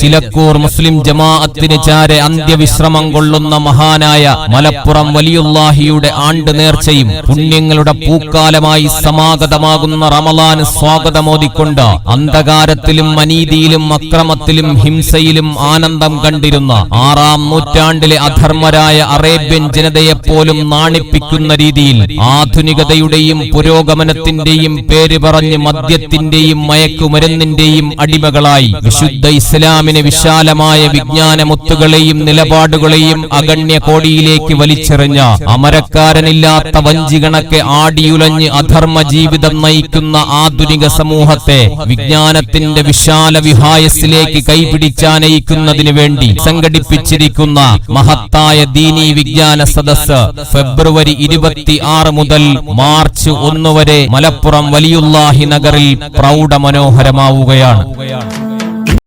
ചിലക്കൂർ മുസ്ലിം ജമാഅത്തിന് ചാരെ അന്ത്യവിശ്രമം കൊള്ളുന്ന മഹാനായ മലപ്പുറം വലിയുല്ലാഹിയുടെ ആണ്ട് നേർച്ചയും പുണ്യങ്ങളുടെ പൂക്കാലമായി സമാഗതമാകുന്ന റമലാൻ സ്വാഗതമോദിക്കൊണ്ട് അന്ധകാരത്തിലും അനീതിയിലും അക്രമത്തിലും ഹിംസയിലും ആനന്ദം കണ്ടിരുന്ന ആറാം നൂറ്റാണ്ടിലെ അധർമ്മരായ അറേബ്യൻ ജനതയെപ്പോലും നാണിപ്പിക്കുന്ന രീതിയിൽ ആധുനികതയുടെയും പുരോഗമനത്തിന്റെയും പേര് പറഞ്ഞ് മദ്യത്തിന്റെയും മയക്കുമരുന്നിന്റെയും അടിമകളായി വിശുദ്ധ ഇസ്ലാമിന് വിശാലമായ വിജ്ഞാനമുത്തുകളെയും നിലപാടുകളെയും അഗണ്യ കോടിയിലേക്ക് വലിച്ചെറിഞ്ഞ അമരക്കാരനില്ലാത്ത വഞ്ചികണക്കെ ആടിയുലഞ്ഞ് അധർമ്മ ജീവിതം നയിക്കുന്ന ആധുനിക സമൂഹത്തെ വിജ്ഞാനത്തിന്റെ വിശാല വിഹായസിലേക്ക് കൈപിടിച്ചാനയിക്കുന്നതിനു വേണ്ടി സംഘടിപ്പിച്ചിരിക്കുന്ന മഹത്തായ ദീനി വിജ്ഞാന സദസ് ഫെബ്രുവരി ഇരുപത്തി ആറ് മുതൽ മാർച്ച് ഒന്ന് വരെ മലപ്പുറം വലിയുല്ലാഹി നഗറിൽ പ്രൗഢമനോഹരമാവുകയാണ്.